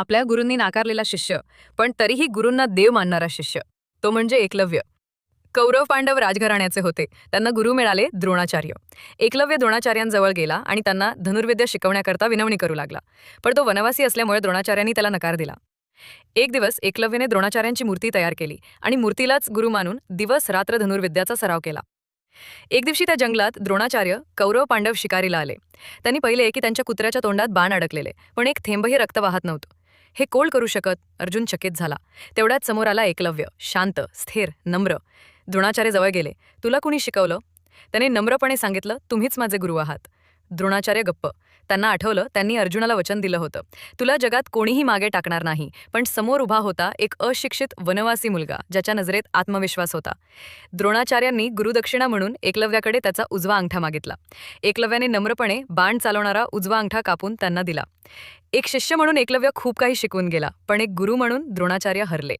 आपल्या गुरूंनी नाकारलेला शिष्य पण तरीही गुरूंना देव मानणारा शिष्य तो म्हणजे एकलव्य. कौरव पांडव राजघराण्याचे होते. त्यांना गुरु मिळाले द्रोणाचार्य. एकलव्य द्रोणाचार्यांजवळ गेला आणि त्यांना धनुर्विद्या शिकवण्याकरता विनवणी करू लागला. पण तो वनवासी असल्यामुळे द्रोणाचार्यांनी त्याला नकार दिला. एक दिवस एकलव्यने द्रोणाचार्यांची मूर्ती तयार केली आणि मूर्तीलाच गुरु मानून दिवस रात्र धनुर्विद्याचा सराव केला. एक दिवशी त्या जंगलात द्रोणाचार्य कौरव पांडव शिकारीला आले. त्यांनी पहिले की त्यांच्या कुत्र्याच्या तोंडात बाण अडकलेले पण एक थेंबही रक्त वाहत नव्हतं. हे कोल करू शकत अर्जुन चकित झाला. तेवढ्यात समोर आला एकलव्य शांत स्थिर नम्र. द्रोणाचार्य जवळ गेले. तुला कुणी शिकवलं? त्याने नम्रपणे सांगितलं तुम्हीच माझे गुरु आहात. द्रोणाचार्य गप्प. त्यांना आठवलं त्यांनी अर्जुनाला वचन दिलं होतं. तुला जगात कोणीही मागे टाकणार नाही पण समोर उभा होता एक अशिक्षित वनवासी मुलगा ज्याच्या नजरेत आत्मविश्वास होता. द्रोणाचार्यांनी गुरुदक्षिणा म्हणून एकलव्याकडे त्याचा उजवा अंगठा मागितला. एकलव्याने नम्रपणे बाण चालवणारा उजवा अंगठा कापून त्यांना दिला. एक शिष्य म्हणून एकलव्य खूप काही शिकवून गेला पण एक गुरु म्हणून द्रोणाचार्य हरले.